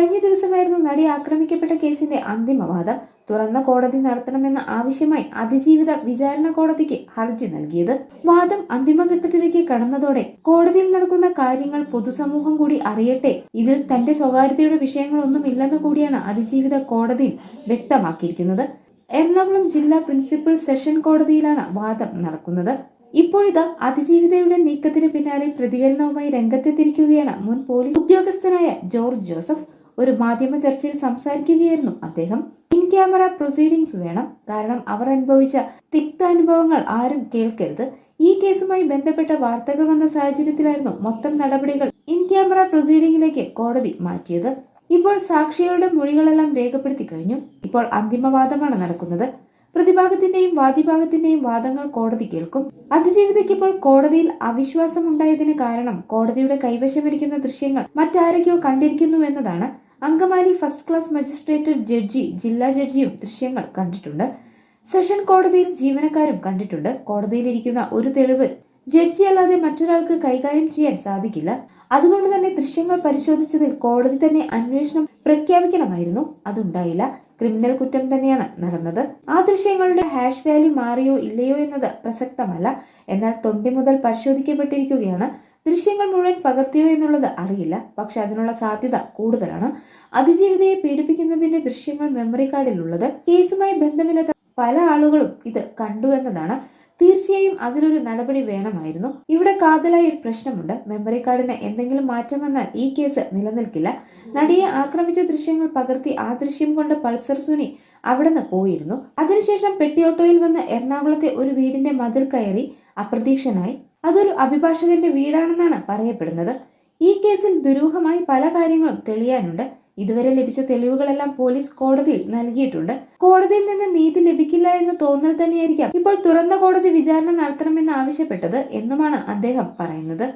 കഴിഞ്ഞ ദിവസമായിരുന്നു നടി ആക്രമിക്കപ്പെട്ട കേസിന്റെ അന്തിമവാദം തുറന്ന കോടതി നടത്തണമെന്ന ആവശ്യമായി അതിജീവിത വിചാരണ കോടതിക്ക് ഹർജി നൽകിയത്. വാദം അന്തിമഘട്ടത്തിലേക്ക് കടന്നതോടെ കോടതിയിൽ നടക്കുന്ന കാര്യങ്ങൾ പൊതുസമൂഹം കൂടി അറിയട്ടെ. ഇതിൽ തന്റെ സ്വകാര്യതയുടെ വിഷയങ്ങളൊന്നുമില്ലെന്ന് കൂടിയാണ് അതിജീവിത കോടതിയിൽ വ്യക്തമാക്കിയിരിക്കുന്നത്. എറണാകുളം ജില്ലാ പ്രിൻസിപ്പൽ സെഷൻ കോടതിയിലാണ് വാദം നടക്കുന്നത്. ഇപ്പോഴിതാ അതിജീവിതയുടെ നീക്കത്തിന് പിന്നാലെ പ്രതികരണവുമായി രംഗത്തെത്തിരിക്കുകയാണ് മുൻ പോലീസ് ഉദ്യോഗസ്ഥനായ ജോർജ് ജോസഫ്. ഒരു മാധ്യമ ചർച്ചയിൽ സംസാരിക്കുകയായിരുന്നു അദ്ദേഹം. ഇൻ ക്യാമറ പ്രൊസീഡിംഗ്സ് വേണം. കാരണം അവർ അനുഭവിച്ച തിക്താനുഭവങ്ങൾ ആരും കേൾക്കരുത്. ഈ കേസുമായി ബന്ധപ്പെട്ട വാർത്തകൾ വന്ന സാഹചര്യത്തിലായിരുന്നു മൊത്തം നടപടികൾ ഇൻ ക്യാമറ പ്രൊസീഡിംഗിലേക്ക് കോടതി മാറ്റിയത്. ഇപ്പോൾ സാക്ഷികളുടെ മൊഴികളെല്ലാം രേഖപ്പെടുത്തി കഴിഞ്ഞു. ഇപ്പോൾ അന്തിമവാദമാണ് നടക്കുന്നത്. പ്രതിഭാഗത്തിന്റെയും വാദിഭാഗത്തിന്റെയും വാദങ്ങൾ കോടതി കേൾക്കും. അതിജീവിതയ്ക്ക് ഇപ്പോൾ കോടതിയിൽ അവിശ്വാസം ഉണ്ടായതിന് കാരണം കോടതിയുടെ കൈവശം കൈവശമിരിക്കുന്ന ദൃശ്യങ്ങൾ മറ്റാരൊക്കെയോ കണ്ടിരിക്കുന്നു എന്നതാണ്. Angamaly first class magistrate judge ജില്ലാ ജഡ്ജിയും ദൃശ്യങ്ങൾ കണ്ടിട്ടുണ്ട്. സെഷൻ കോടതിയിൽ ജീവനക്കാരും കണ്ടിട്ടുണ്ട്. കോടതിയിലിരിക്കുന്ന ഒരു തെളിവ് ജഡ്ജി അല്ലാതെ മറ്റൊരാൾക്ക് കൈകാര്യം ചെയ്യാൻ സാധിക്കില്ല. അതുകൊണ്ട് തന്നെ ദൃശ്യങ്ങൾ പരിശോധിച്ചതിൽ കോടതി തന്നെ അന്വേഷണം പ്രഖ്യാപിക്കണമായിരുന്നു. അതുണ്ടായില്ല. ക്രിമിനൽ കുറ്റം തന്നെയാണ് നടന്നത്. ആ ദൃശ്യങ്ങളുടെ ഹാഷ് വാല്യൂ മാറിയോ ഇല്ലയോ എന്നത് പ്രസക്തമല്ല. എന്നാൽ തൊണ്ടി മുതൽ പരിശോധിക്കപ്പെട്ടിരിക്കുകയാണ്. ദൃശ്യങ്ങൾ മുഴുവൻ പകർത്തിയോ എന്നുള്ളത് അറിയില്ല. പക്ഷെ അതിനുള്ള സാധ്യത കൂടുതലാണ്. അതിജീവിതയെ പീഡിപ്പിക്കുന്നതിന്റെ ദൃശ്യങ്ങൾ മെമ്മറി കാർഡിലുള്ളത് കേസുമായി ബന്ധമില്ലാത്ത പല ആളുകളും ഇത് കണ്ടു എന്നതാണ്. തീർച്ചയായും അതിനൊരു നടപടി വേണമായിരുന്നു. ഇവിടെ കാതലായ ഒരു പ്രശ്നമുണ്ട്. മെമ്മറി കാർഡിന് എന്തെങ്കിലും മാറ്റം വന്നാൽ ഈ കേസ് നിലനിൽക്കില്ല. നടിയെ ആക്രമിച്ച ദൃശ്യങ്ങൾ പകർത്തി ആ ദൃശ്യം കൊണ്ട് പൾസർ സുനി അവിടെ നിന്ന് പോയിരുന്നു. അതിനുശേഷം പെട്ടിയോട്ടോയിൽ വന്ന് എറണാകുളത്തെ ഒരു വീടിന്റെ മതിൽ കയറി അപ്രതീക്ഷനായി. അതൊരു അഭിഭാഷകന്റെ വീടാണെന്നാണ് പറയപ്പെടുന്നത്. ഈ കേസിൽ ദുരൂഹമായി പല കാര്യങ്ങളും തെളിയാനുണ്ട്. ഇതുവരെ ലഭിച്ച തെളിവുകളെല്ലാം പോലീസ് കോടതിയിൽ നൽകിയിട്ടുണ്ട്. കോടതിയിൽ നിന്ന് നീതി ലഭിക്കില്ല എന്ന് തോന്നൽ തന്നെയായിരിക്കാം ഇപ്പോൾ തുറന്ന കോടതി വിചാരണ നടത്തണമെന്ന് ആവശ്യപ്പെട്ടത് എന്നുമാണ് അദ്ദേഹം പറയുന്നത്.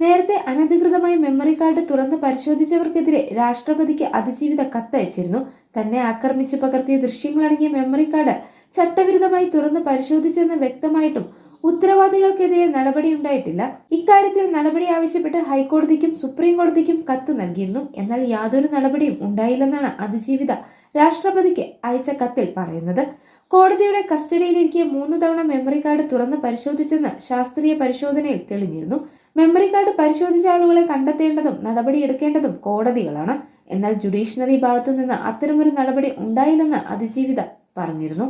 നേരത്തെ അനധികൃതമായി മെമ്മറി കാർഡ് തുറന്ന് പരിശോധിച്ചവർക്കെതിരെ രാഷ്ട്രപതിക്ക് അതിജീവിത കത്തയച്ചിരുന്നു. തന്നെ ആക്രമിച്ചു പകർത്തിയ ദൃശ്യങ്ങളടങ്ങിയ മെമ്മറി കാർഡ് ചട്ടവിരുദ്ധമായി തുറന്ന് പരിശോധിച്ചെന്ന് വ്യക്തമായിട്ടും ഉത്തരവാദികൾക്കെതിരെ നടപടിയുണ്ടായിട്ടില്ല ഇക്കാര്യത്തിൽ നടപടി ആവശ്യപ്പെട്ട് ഹൈക്കോടതിക്കും സുപ്രീം കോടതിക്കും കത്ത് നൽകിയിരുന്നു. എന്നാൽ യാതൊരു നടപടിയും ഉണ്ടായില്ലെന്നാണ് അതിജീവിത രാഷ്ട്രപതിക്ക് അയച്ച കത്തിൽ പറയുന്നത്. കോടതിയുടെ കസ്റ്റഡിയിലിരിക്കെ മൂന്ന് തവണ മെമ്മറി കാർഡ് തുറന്ന് പരിശോധിച്ചെന്ന് ശാസ്ത്രീയ പരിശോധനയിൽ തെളിഞ്ഞിരുന്നു. മെമ്മറി കാർഡ് പരിശോധിച്ച ആളുകളെ കണ്ടെത്തേണ്ടതും നടപടിയെടുക്കേണ്ടതും കോടതികളാണ്. എന്നാൽ ജുഡീഷ്യറി ഭാഗത്തു നിന്ന് അത്തരമൊരു നടപടി ഉണ്ടായില്ലെന്ന് അതിജീവിത പറഞ്ഞിരുന്നു.